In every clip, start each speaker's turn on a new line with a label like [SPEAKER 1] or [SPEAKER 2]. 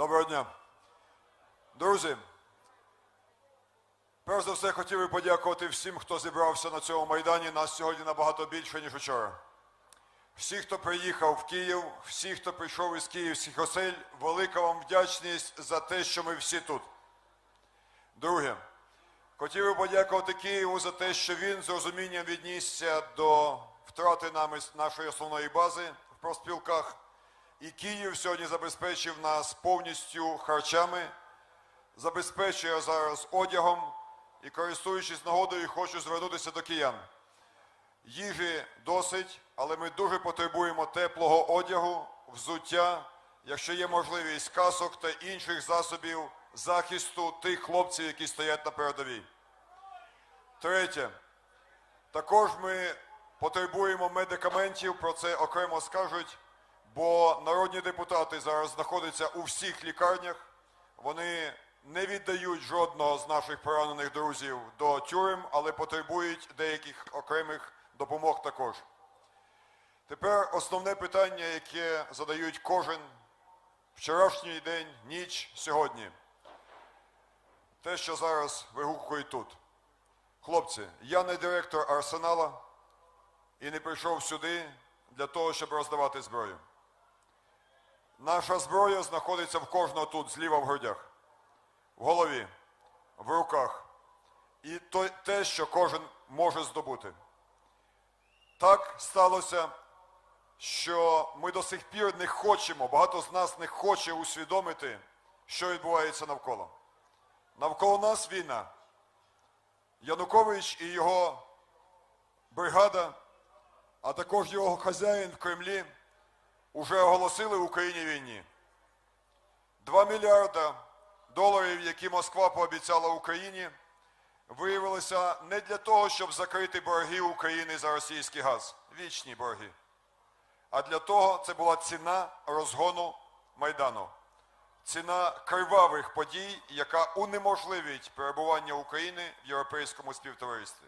[SPEAKER 1] Доброго дня. Друзі, перш за все хотів би подякувати всім, хто зібрався на цьому майдані. Нас сьогодні набагато більше, ніж вчора. Всі, хто приїхав в Київ, всі, хто прийшов із київських осель, велика вам вдячність за те, що ми всі тут. Друге, хотів би подякувати Києву за те, що він з розумінням віднісся до втрати нами нашої основної бази в профспілках. І Київ сьогодні забезпечив нас повністю харчами, забезпечує зараз одягом і, користуючись нагодою, хочу звернутися до киян. Їжі досить, але ми дуже потребуємо теплого одягу, взуття, якщо є можливість касок та інших засобів захисту тих хлопців, які стоять на передовій. Третє. Також ми потребуємо медикаментів, про це окремо скажуть, бо народні депутати зараз знаходяться у всіх лікарнях. Вони не віддають жодного з наших поранених друзів до тюрем, але потребують деяких окремих допомог також. Тепер основне питання, яке задають кожен вчорашній день, ніч, сьогодні. Те, що зараз вигукують тут. Хлопці, я не директор арсенала і не прийшов сюди для того, щоб роздавати зброю. Наша зброя знаходиться в кожного тут, зліва в грудях, в голові, в руках. І то- те, що кожен може здобути. Так сталося, що ми до сих пір не хочемо, багато з нас не хоче усвідомити, що відбувається навколо. Навколо нас війна. Янукович і його бригада, а також його хазяїн в Кремлі уже оголосили Україні війні. Два мільярда доларів, які Москва пообіцяла Україні, виявилося не для того, щоб закрити борги України за російський газ, вічні борги, а для того це була ціна розгону Майдану. Ціна кривавих подій, яка унеможливить перебування України в європейському співтоваристві.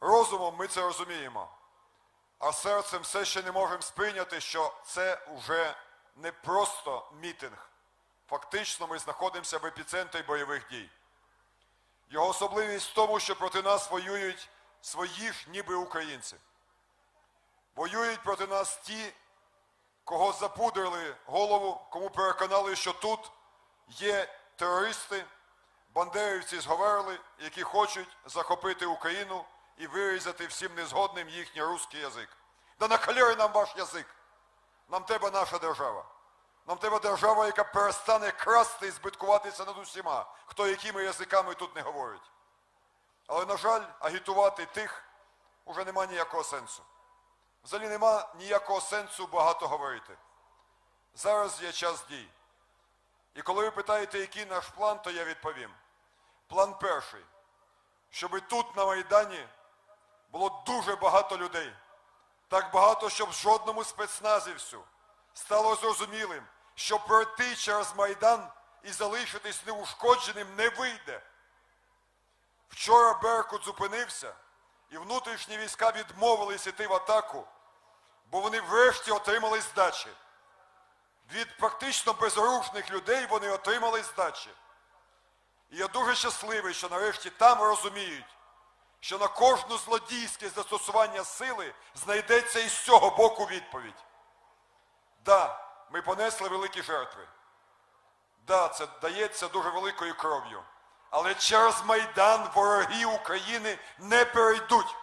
[SPEAKER 1] Розумом ми це розуміємо, а серцем все ще не можемо сприйняти, що це вже не просто мітинг. Фактично ми знаходимося в епіцентрі бойових дій. Його особливість в тому, що проти нас воюють свої ніби українці. Воюють проти нас ті, кого запудрили голову, кому переконали, що тут є терористи, бандерівці зговерли, які хочуть захопити Україну і вирізати всім незгодним їхній русський язик. Да на нам ваш язик. Нам треба наша держава. Нам треба держава, яка перестане красти і збиткуватися над усіма, хто якими язиками тут не говорить. Але, на жаль, агітувати тих уже нема ніякого сенсу. Взагалі нема ніякого сенсу багато говорити. Зараз є час дій. І коли ви питаєте, який наш план, то я відповім. План перший. Щоб тут на Майдані було дуже багато людей. Так багато, щоб жодному спецназівцю стало зрозумілим, що пройти через Майдан і залишитись неушкодженим не вийде. Вчора Беркут зупинився, і внутрішні війська відмовились іти в атаку, бо вони врешті отримали здачі. Від практично безоружних людей вони отримали здачі. І я дуже щасливий, що нарешті там розуміють, що на кожне злодійське застосування сили знайдеться і з цього боку відповідь. Да, ми понесли великі жертви. Да, це дається дуже великою кров'ю. Але через Майдан вороги України не перейдуть.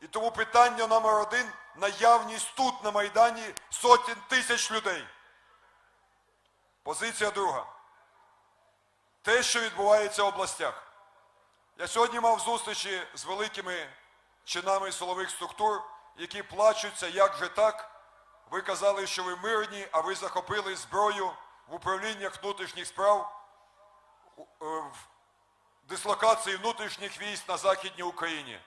[SPEAKER 1] І тому питання номер один наявність тут на Майдані сотень тисяч людей. Позиція друга. Те, що відбувається в областях. Я сьогодні мав зустрічі з великими чинами силових структур, які плачуться, як же так. Ви казали, що ви мирні, а ви захопили зброю в управліннях внутрішніх справ е, в дислокації внутрішніх військ на Західній Україні.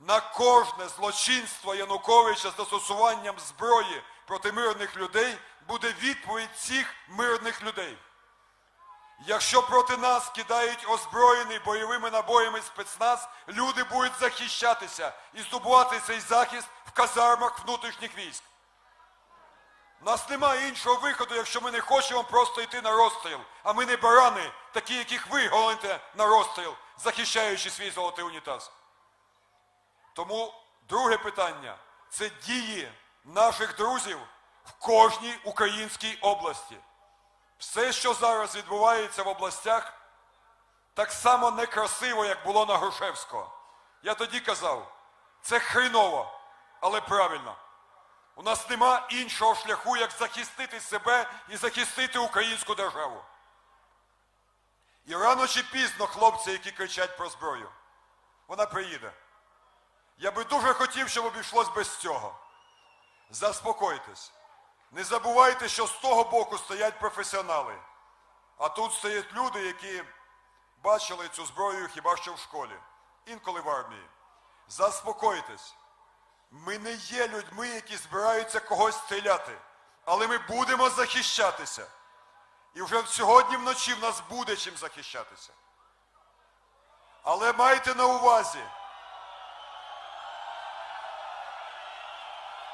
[SPEAKER 1] На кожне злочинство Януковича з застосуванням зброї проти мирних людей буде відповідь цих мирних людей. Якщо проти нас кидають озброєний бойовими набоями спецназ, люди будуть захищатися і здобувати цей захист в казармах внутрішніх військ. Нас немає іншого виходу, якщо ми не хочемо просто йти на розстріл. А ми не барани, такі, яких ви гоните на розстріл, захищаючи свій золотий унітаз. Тому друге питання це дії наших друзів в кожній українській області. Все, що зараз відбувається в областях, так само некрасиво, як було на Грушевського. Я тоді казав, це хреново, але правильно. У нас нема іншого шляху, як захистити себе і захистити українську державу. І рано чи пізно хлопці, які кричать про зброю, вона приїде. Я би дуже хотів, щоб обійшлось без цього. Заспокойтесь. Не забувайте, що з того боку стоять професіонали. А тут стоять люди, які бачили цю зброю хіба що в школі, інколи в армії. Заспокойтесь. Ми не є людьми, які збираються когось стріляти, але ми будемо захищатися. І вже сьогодні вночі в нас буде чим захищатися. Але майте на увазі.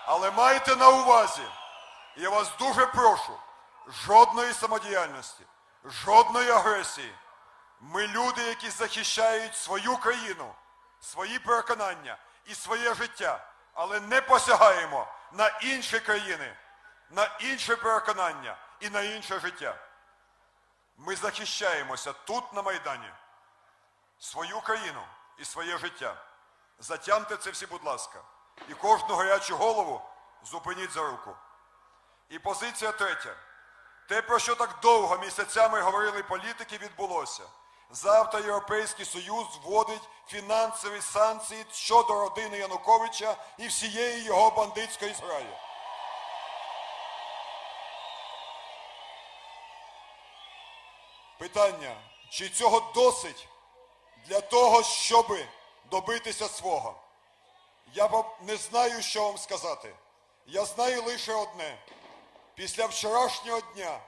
[SPEAKER 1] Але майте на увазі, я вас дуже прошу, жодної самодіяльності, жодної агресії. Ми люди, які захищають свою країну, свої переконання і своє життя, але не посягаємо на інші країни, на інше переконання і на інше життя. Ми захищаємося тут, на Майдані, свою країну і своє життя. Затямте це всі, будь ласка. І кожну гарячу голову зупиніть за руку. І позиція третя. Те, про що так довго місяцями говорили політики, відбулося. Завтра Європейський Союз вводить фінансові санкції щодо родини Януковича і всієї його бандитської зграї. Питання, чи цього досить для того, щоб добитися свого? Я вам не знаю, що вам сказати. Я знаю лише одне. Після вчорашнього дня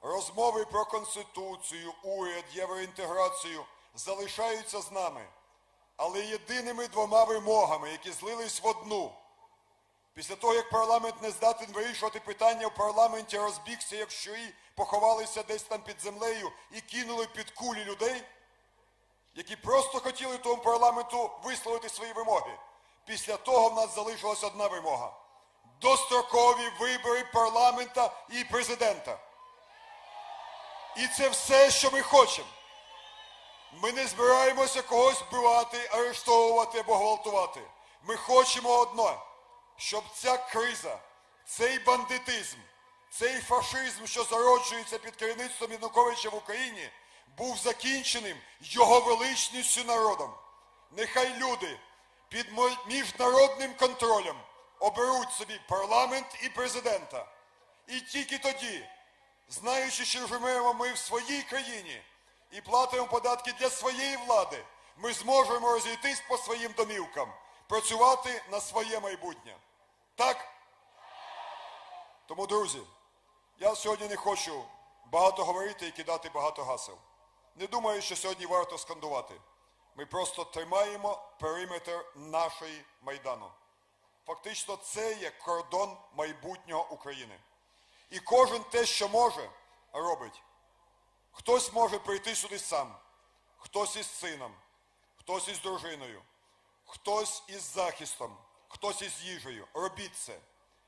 [SPEAKER 1] розмови про Конституцію, уряд, євроінтеграцію залишаються з нами. Але єдиними двома вимогами, які злились в одну. Після того, як парламент не здатен вирішувати питання в парламенті, розбігся, як щурі, поховалися десь там під землею і кинули під кулі людей, які просто хотіли тому парламенту висловити свої вимоги. Після того в нас залишилась одна вимога. Дострокові вибори парламента і президента. І це все, що ми хочемо. Ми не збираємося когось вбивати, арештовувати або гвалтувати. Ми хочемо одно, щоб ця криза, цей бандитизм, цей фашизм, що зароджується під керівництвом Януковича в Україні, був закінченим його величністю народом. Нехай люди під міжнародним контролем оберуть собі парламент і президента. І тільки тоді, знаючи, що живемо ми в своїй країні і платимо податки для своєї влади, ми зможемо розійтись по своїм домівкам, працювати на своє майбутнє. Так? Тому, друзі, я сьогодні не хочу багато говорити і кидати багато гасел. Не думаю, що сьогодні варто скандувати. Ми просто тримаємо периметр нашої Майдану. Фактично, це є кордон майбутнього України. І кожен те, що може, робить. Хтось може прийти сюди сам, хтось із сином, хтось із дружиною, хтось із захистом, хтось із їжею. Робіть це.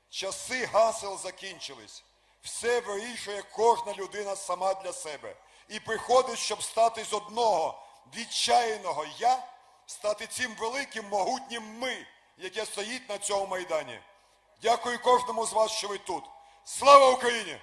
[SPEAKER 1] Часи гасел закінчились. Все вирішує кожна людина сама для себе. І приходить, щоб стати з одного відчаяного я, стати цим великим могутнім ми, яке стоїть на цьому майдані. Дякую кожному з вас, що ви тут. Слава Україні!